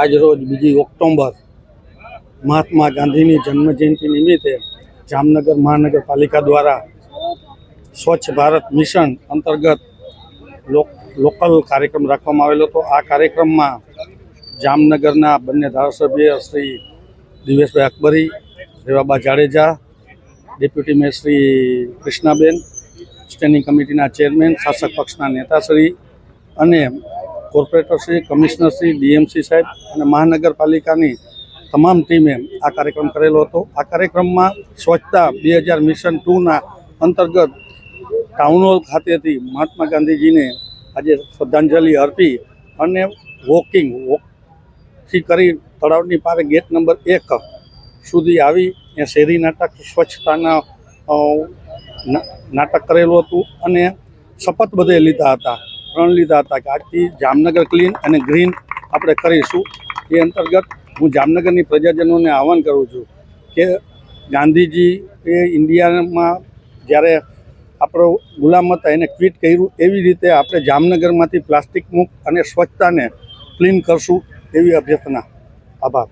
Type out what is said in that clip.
આજ રોજ બીજી ઓક્ટોબર મહાત્મા ગાંધીની જન્મજયંતિ નિમિત્તે જામનગર મહાનગરપાલિકા દ્વારા સ્વચ્છ ભારત મિશન અંતર્ગત લોકલ કાર્યક્રમ રાખવામાં આવેલો હતો. આ કાર્યક્રમમાં જામનગરના બંને ધારાસભ્ય Shri Diveshbhai Akbari, Revaba Jadeja, deputy mayor Shri Krishnaben, standing કમિટીના ચેરમેન, શાસક પક્ષના નેતાશ્રી અને કોર્પોરેટરશ્રી કમિશનરશ્રી ડીએમસી સાહેબ અને મહાનગરપાલિકાની તમામ ટીમે આ કાર્યક્રમ કરેલો હતો. આ કાર્યક્રમમાં સ્વચ્છતા બે હજાર મિશન ટુના અંતર્ગત ટાઉન હોલ ખાતેથી મહાત્મા ગાંધીજીને આજે શ્રદ્ધાંજલિ અર્પી અને વોકિંગ વોકથી કરી તળાવની પાસે ગેટ નંબર એક સુધી આવી. ત્યાં શેરી નાટક, સ્વચ્છતાના નાટક કરેલું હતું અને શપથ બધે લીધા હતા. પ્રણ લીધા હતા કે આજથી જામનગર ક્લીન અને ગ્રીન આપણે કરીશું. એ અંતર્ગત હું જામનગરની પ્રજાજનોને આહવાન કરું છું કે ગાંધીજી એ ઇન્ડિયામાં જ્યારે આપણો ગુલામ હતા, એને ક્વિટ કર્યું, એવી રીતે આપણે જામનગરમાંથી પ્લાસ્ટિક મુક્ત અને સ્વચ્છતાને ક્લીન કરશું એવી અભ્યર્થના. આભાર.